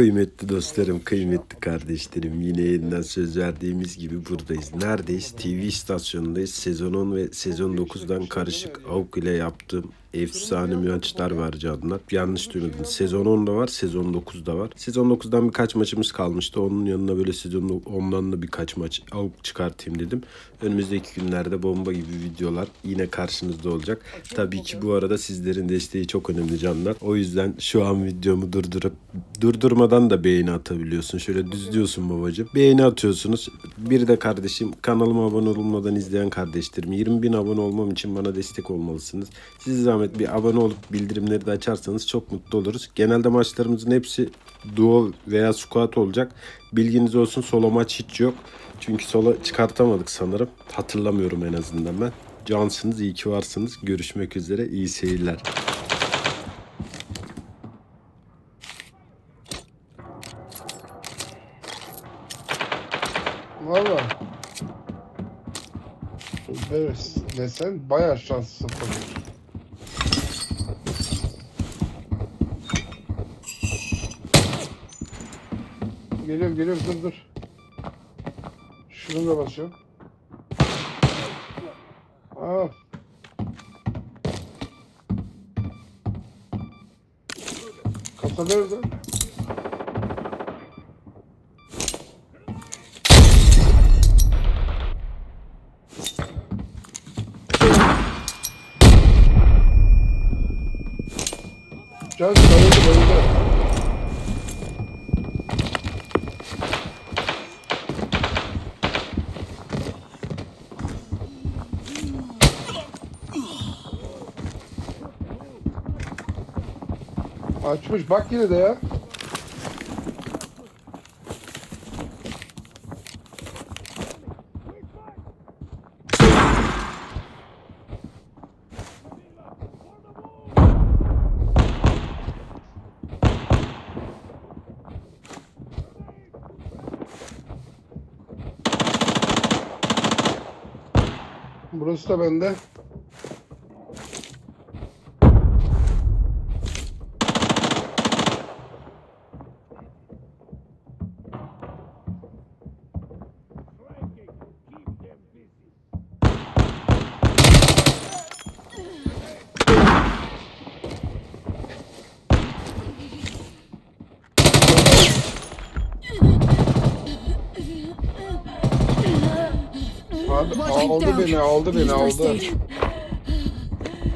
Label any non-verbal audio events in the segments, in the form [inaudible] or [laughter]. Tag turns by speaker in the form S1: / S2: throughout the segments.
S1: Kıymetli dostlarım, kıymetli kardeşlerim. Yine yeniden söz verdiğimiz gibi buradayız. Neredeyiz? TV istasyonundayız. Sezon 10 ve sezon 9'dan karışık AUK ile yaptığım efsane maçlar var canlar. Yanlış duymadınız. Sezon 10'da var, sezon 9'da var. Sezon 9'dan birkaç maçımız kalmıştı. Onun yanına böyle sezon 10'dan da birkaç maç AUK çıkartayım dedim. Önümüzdeki günlerde bomba gibi videolar yine karşınızda olacak. Tabii ki bu arada sizlerin desteği çok önemli canlar. O yüzden şu an videomu durdurup durdurmadan da beğeni atabiliyorsun. Şöyle düzlüyorsun babacığım. Beğeni atıyorsunuz. Bir de kardeşim kanalıma abone olmadan izleyen kardeşlerim 20 bin abone olmam için bana destek olmalısınız. Siz zahmet bir abone olup bildirimleri de açarsanız çok mutlu oluruz. Genelde maçlarımızın hepsi duo veya squat olacak. Bilginiz olsun solo maç hiç yok. Çünkü solo çıkartamadık sanırım. Hatırlamıyorum en azından ben. Cansınız, iyi ki varsınız. Görüşmek üzere, iyi seyirler.
S2: Valla. Evet desen bayağı şanslısın Geliyorum geliyorum dur dur. Şunu da basıyorum. Aa. Kasa nerede? Can bayıldı bayıldı. Açmış bak yine de ya. Burası da bende. Beni, aldı beni, aldı.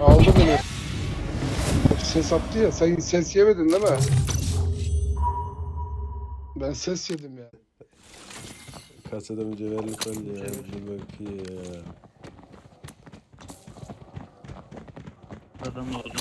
S2: Aldı beni. Ses attı ya, sen ses yemedin değil mi? Ben ses yedim ya.
S1: Kasada mücevherlik var ya. Bir bakayım.
S3: Adam oldu.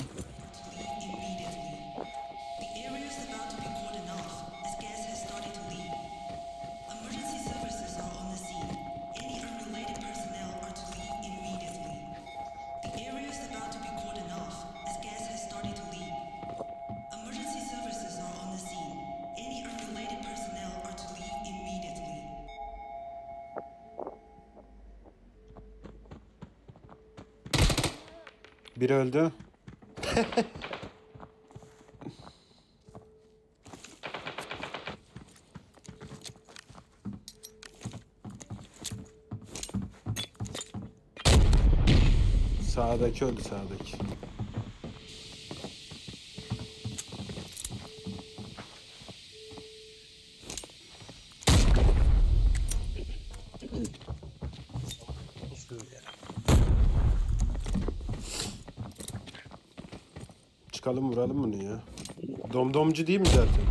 S1: Biri öldü. Sağdaki öldü sağdaki. Çıkalım vuralım bunu ya. Domdomcu değil mi zaten?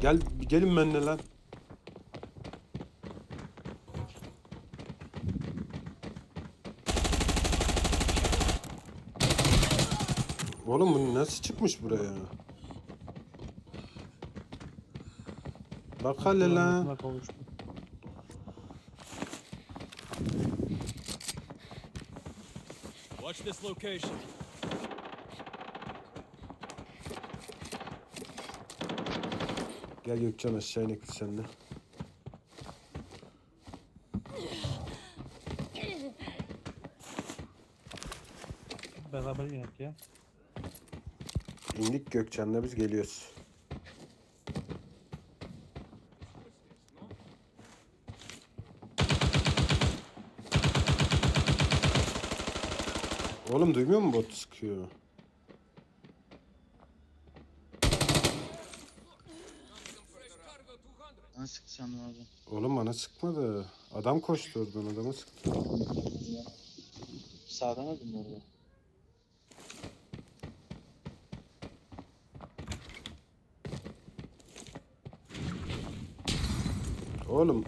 S1: Gel gelin benimle lan. Oğlum bu nasıl çıkmış buraya? Bak hele lan.
S4: Watch this location.
S1: Gel Gökçen aşağı inek biz seninle.
S3: Beraber inek ya.
S1: İndik Gökçen'le biz geliyoruz. Oğlum duymuyor mu bot sıkıyor?
S5: Sandım abi.
S1: Oğlum bana sıkmadı. Adam koştu oradan adamı sıktı.
S5: Sağdan aldım orada.
S1: Oğlum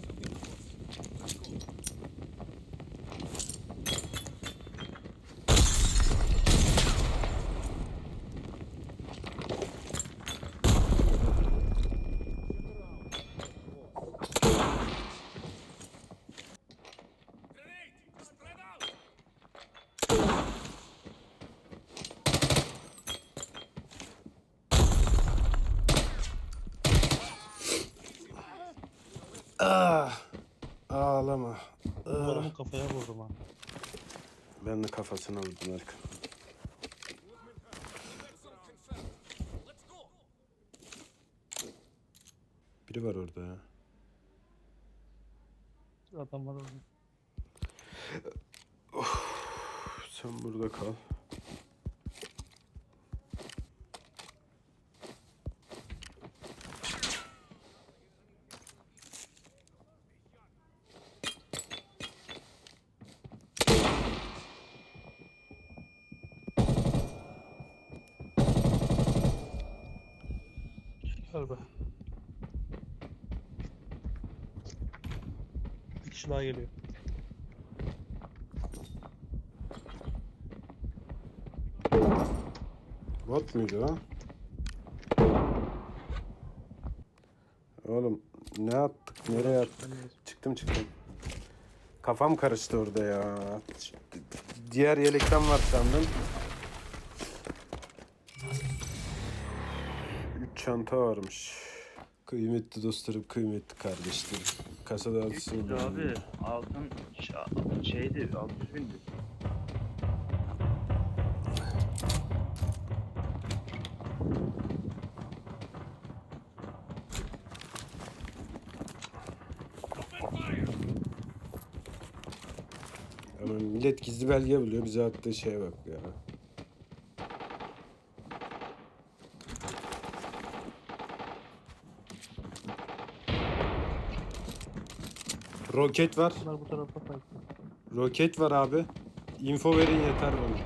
S1: Ah! Ağlama.
S3: Bu
S1: Ah!
S3: adamı kafaya vurdum ha.
S1: Ben de kafasına vurdum Erkan. Biri var orada ya.
S3: Adam var orada.
S1: Sen burada kal.
S3: Gel be. Bir kişi daha geliyor.
S1: Bot muydu o? Oğlum ne attık nereye attık? Çıktım çıktım. Kafam karıştı orada ya. Diğer yelekten var sandım. Üç çanta varmış. Kıymetli dostlarım, kıymetli kardeşlerim. Kasada alsın.
S5: Yüklü abi. Altın ş- şeydi 600 bindi.
S1: Ama millet gizli belge buluyor. Bize attığı şeye bak ya. Roket var.
S3: Bunlar bu tarafa.
S1: Roket var abi. Info verin yeter bana.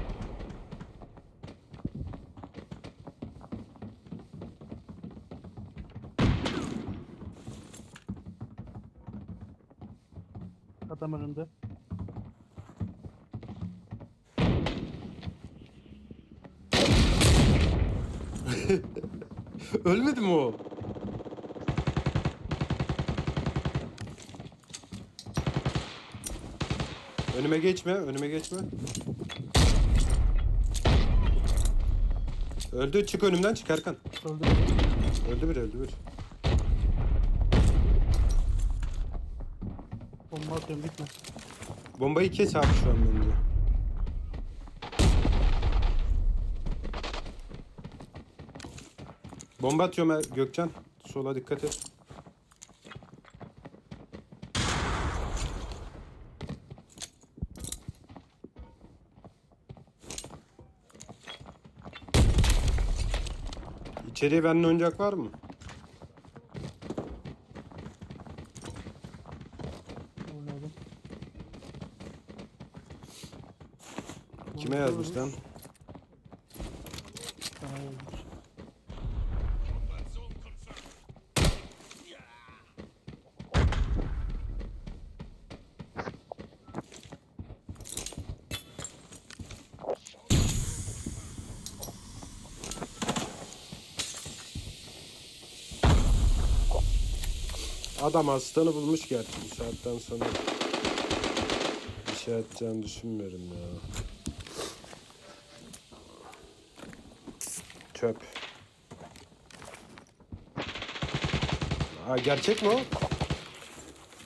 S3: Adam önünde. [laughs]
S1: Ölmedi mi o? Önüme geçme, önüme geçme. Öldü, çık önümden çık Erkan.
S3: Öldü.
S1: Öldü bir, öldü bir.
S3: Bomba atıyorum gitme.
S1: Bombayı kes abi şu an bence. Bomba atıyorum Gökcan. Sola dikkat et. İçeriye benimle oyuncak var mı? Kime yazmış lan?
S3: Sana yazmış.
S1: Adam aslanı bulmuş gerçi bu saatten sonra. Bir şey atacağını düşünmüyorum ya. Çöp. Aa gerçek mi o?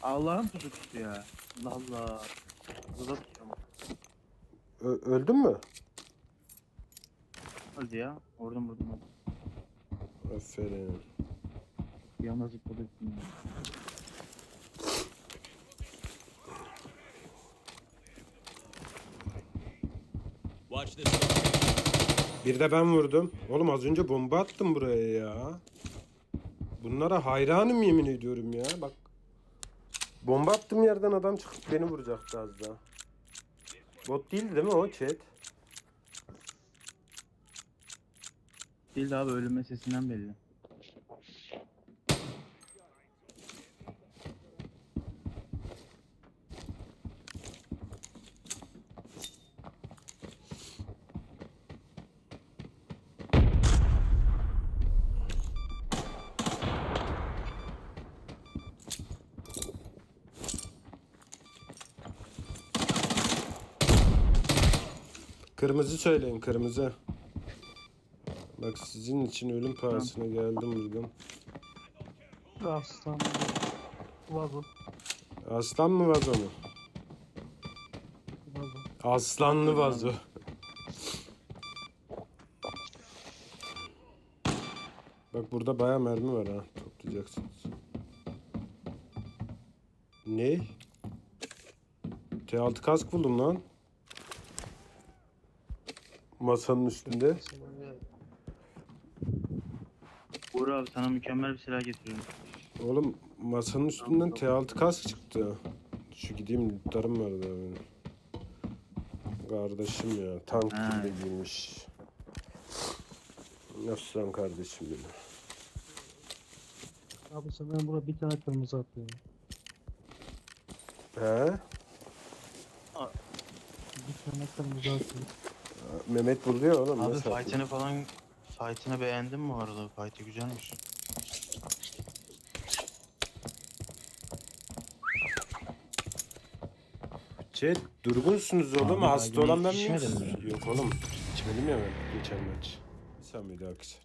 S5: Allah'ın tutucusu ya. Allah. Burada tutuyorum.
S1: Ö- öldün mü?
S5: Hadi ya. Oradan buradan.
S1: Aferin.
S5: Yalnız zıpladı.
S1: Bir de ben vurdum. Oğlum az önce bomba attım buraya ya. Bunlara hayranım yemin ediyorum ya. Bak. Bomba attığım yerden adam çıkıp beni vuracaktı az daha. Bot değildi değil mi o chat?
S5: Değil de abi ölüm sesinden belli.
S1: Kırmızı söyleyin kırmızı. Bak sizin için ölüm pahasına geldim buradan.
S3: Aslan. Vazo.
S1: Aslan mı vazo mu?
S3: Vazo.
S1: Aslanlı vazo. Bak burada baya mermi var ha. Toplayacaksınız. Ne? T6 kask buldum lan. Masanın üstünde.
S5: Uğur abi sana mükemmel bir silah getiriyorum.
S1: Oğlum masanın üstünden T6 kask çıktı. Şu gideyim lootlarım vardı benim. Kardeşim ya tank
S5: Ha.
S1: gibi giymiş. Nasıl lan kardeşim benim?
S3: Abi sen ben burada bir tane kırmızı atıyorum.
S1: He?
S3: Bir tane kırmızı atıyorum.
S1: Mehmet buluyor oğlum.
S5: Abi
S1: nasıl
S5: fight'ını falan fight'ını beğendin mi bu arada? Fight'ı güzelmiş.
S1: Chat durgunsunuz oğlum.
S5: Abi,
S1: Hasta
S5: ben
S1: olan ben miyim?
S5: içmedim?
S1: Yok oğlum. İçmedim ya ben geçen maç. Sen miydi aksi?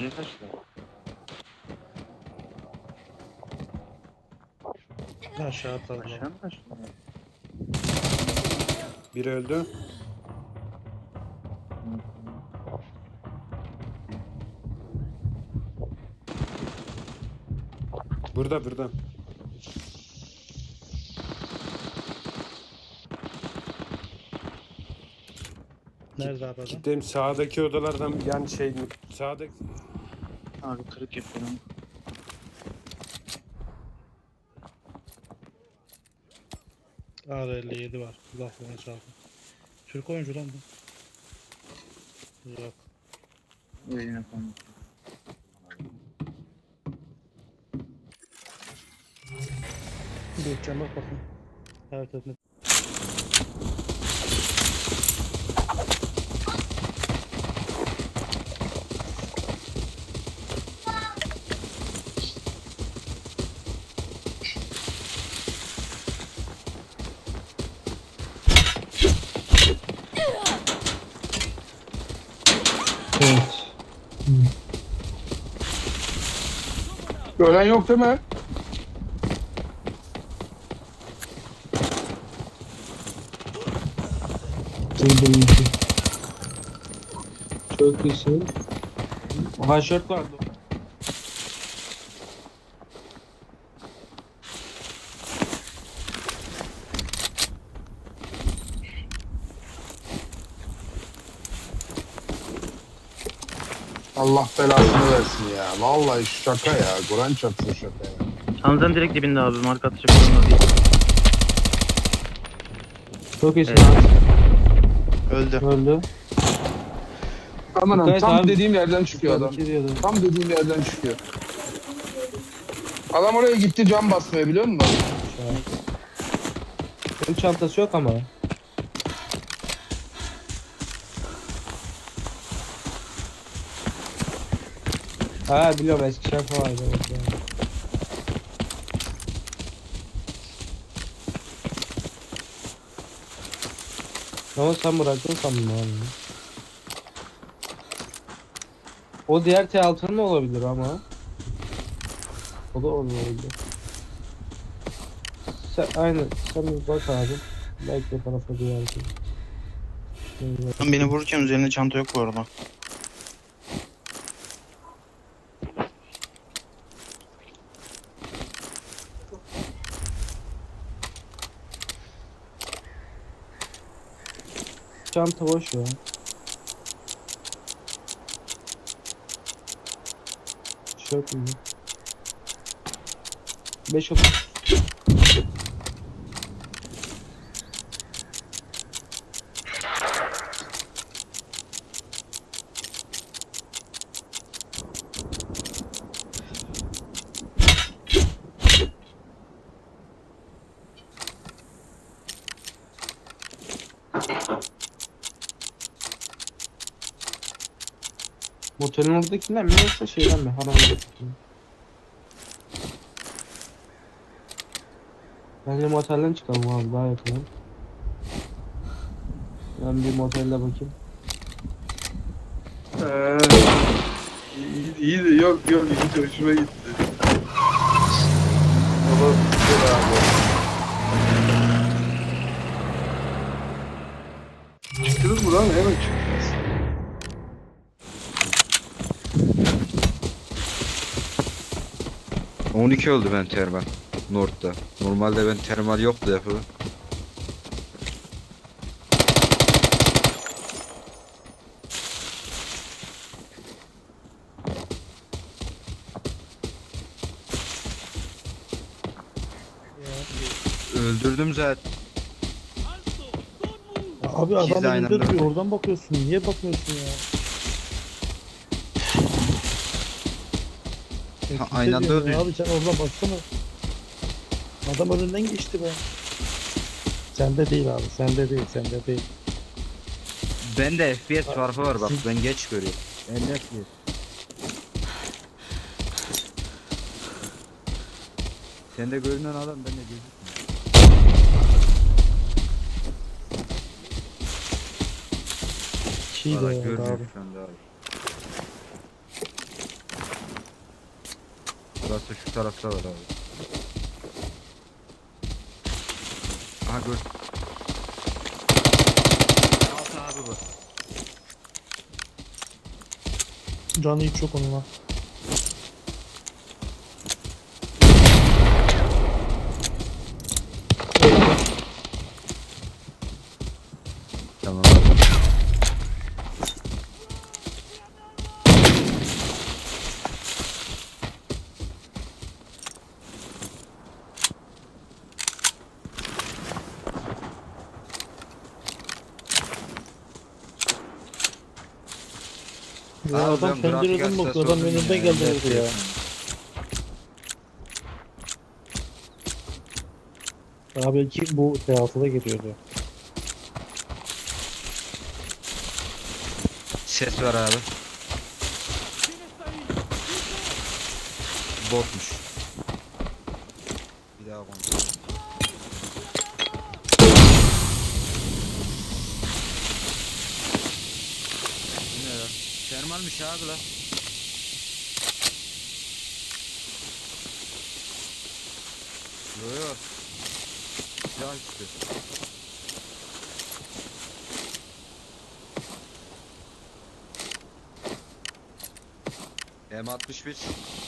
S5: Nereye kaçtı?
S3: Aşağı atalım.
S5: Aşağı mı kaçtı?
S1: Biri öldü. Burada burada.
S3: Nerede abi adam?
S1: Gittim sağdaki odalardan yani şey sağdaki
S5: Abi kırık yapıyorum.
S3: AR57 var. Kulaklığına çaldım. Türk oyuncu lan bu. Yok.
S5: Eline koymuş.
S3: Bir cama bakın. Evet evet.
S6: Ölen yok değil mi?
S7: Çok iyisin. Haşört vardı.
S6: Allah belasını versin ya. Vallahi şaka ya. Kur'an çarpsın şaka ya.
S5: Hamza'nın direkt dibinde abi. Marka atacak zorunda değil.
S7: Çok iyisin
S5: Evet.
S7: abi.
S5: Öldü.
S7: Öldü.
S6: Aman
S7: Evet
S6: tam
S7: abi.
S6: dediğim yerden çıkıyor adam.
S7: İki diyordu.
S6: Tam dediğim yerden çıkıyor. Adam oraya gitti cam basmaya biliyor musun?
S7: Benim çantası yok ama. Ha biliyorum eski şarkı vardı. Evet, yani. Ama sen bıraktın sandım. O diğer T6'nın mı olabilir ama? O da olmayabilir. Sen, aynen sen bir bak abi. Belki o tarafa duyarsın.
S5: Lan Beni vururken üzerinde çanta yok bu arada.
S7: Çanta boş ya. Tişört mü? 5 30. Oradakinden mi yoksa şeyden mi? Haramadık mi? Bence motelden çıkalım abi daha yakın. Ben bir motelde bakayım.
S6: Ee, iyi, iyi de yok yok iyi hoşuma gitti. Baba güzel abi. Çıktınız mı lan? Hemen çıktınız.
S8: 12 oldu ben termal. North'ta. Normalde ben termal yoktu yapı. Öldürdüm zaten.
S3: Abi
S8: İkisi de
S3: adam
S8: aynı
S3: önünde
S8: anda
S3: duruyor.
S8: öldü.
S3: Oradan bakıyorsun. Niye bakmıyorsun ya?
S8: Ha, aynı anda öldü.
S3: Abi sen oradan baksana. Adam önünden geçti be. Sende değil abi. Sende değil. Sende değil.
S8: Bende FPS farkı var bak ben geç görüyorum. Bende FPS. Sende görünen adam bende gözükmüyor.
S3: Şey de
S8: Valla
S3: yani
S8: görmüyorum
S3: abi.
S8: şu anda abi. Burası şu tarafta var abi. Aha gör. Alt abi bu.
S3: Canı hiç yok onun Ya
S8: Abi
S3: adam
S8: ben grafik
S3: pencereden
S8: hastası.
S3: Adam
S8: oldum ya,
S3: geldi
S8: FPS
S3: vurdu ya. Abi belki bu T6'da geliyordu.
S8: Ses var abi. Botmuş. Bir daha kontrol. Bu ne ya? Termalmiş abi la. Yo yo. Silah işte. M61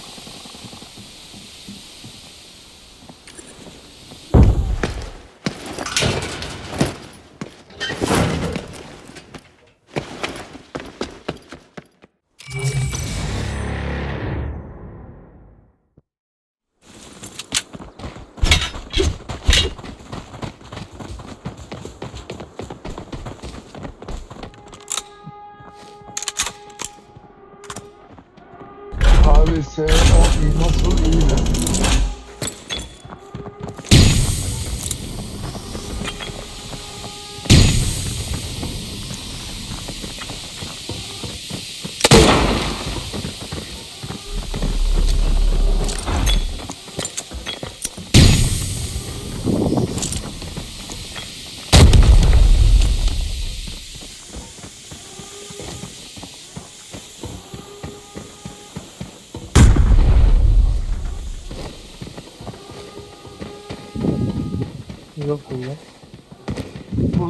S6: Abi sen o nasıl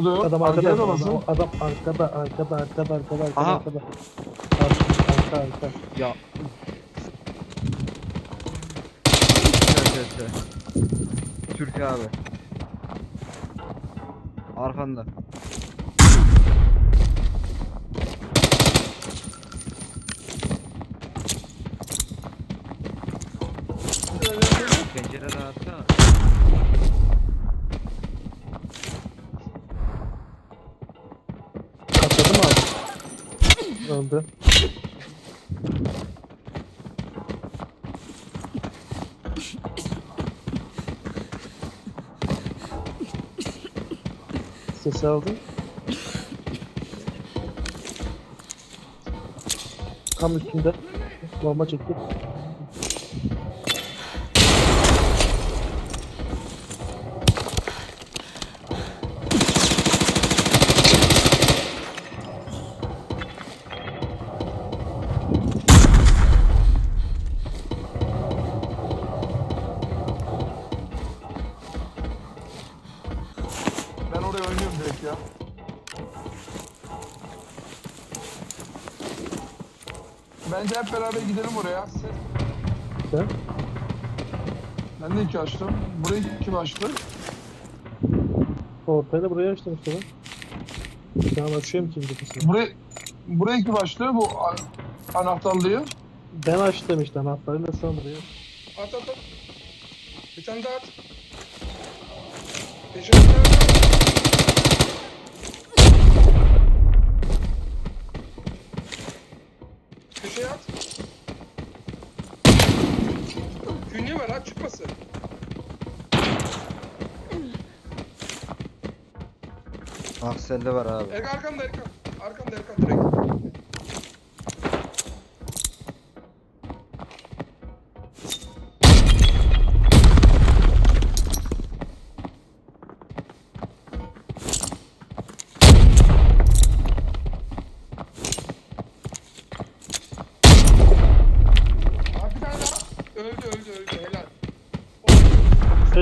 S6: Burada yok.
S3: Adam arkada.
S6: da
S3: Adam,
S6: basın.
S3: adam arkada, arkada, arkada, arkada, arkada,
S8: Aha.
S3: arkada. Arka, arka, arka.
S8: Ya. Türk abi. Arkanda. Pencere rahatta.
S3: Öldü. Sesi aldım. Tam üstünde. Bomba çekti.
S6: Hep beraber gidelim oraya.
S3: Sen?
S6: Ben de iki açtım. Burayı kim açtı?
S3: Ortayla buraya açtım işte ben. Şu an açıyorum ki bir
S6: Burayı, burayı kim açtı? Bu a- anahtarlıyı.
S3: Ben açtım işte anahtarıyla şu an buraya.
S6: At at at. Bir tane daha at. Daha at. Köşeye at. Var ha çıkmasın.
S8: Akselde var abi.
S6: Erkan arkamda Erkan. Arkamda Erkan direkt.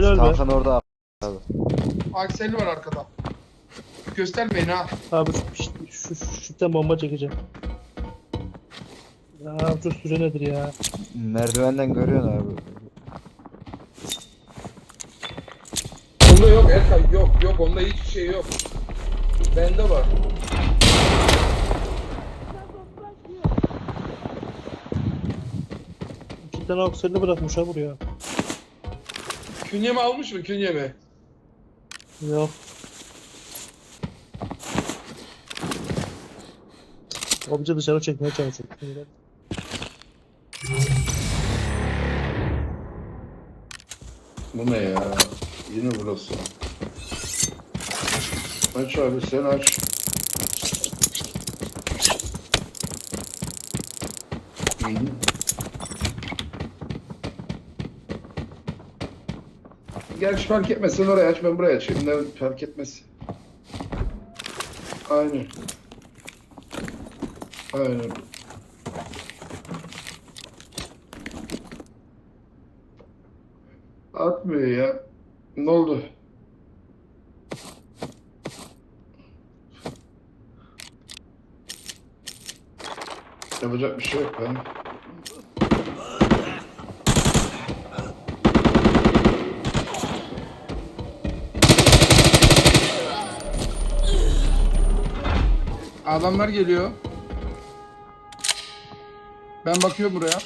S6: Helal
S3: be.
S8: Kalkan orada abi.
S6: Akseli var arkada. Göster beni ha.
S3: Abi şu, şu, şu şüpten bomba çekeceğim. Ya şu süre nedir ya?
S8: Merdivenden görüyorsun abi.
S6: Onda yok Erkan yok yok onda hiçbir şey yok. Bende var.
S3: İki tane akselini bırakmış ha buraya.
S6: Künyemi almış mı künyemi?
S3: Yok. Abici dışarı çekmeye çalışıyor.
S6: Bu ne ya? Yine burası. Aç abi sen aç. Gerçi fark etmez. Sen oraya aç ben buraya açayım. Ne fark etmez. Aynen. Aynen. Atmıyor ya. Ne oldu? Yapacak bir şey yok ben. Adamlar geliyor. Ben bakıyorum buraya.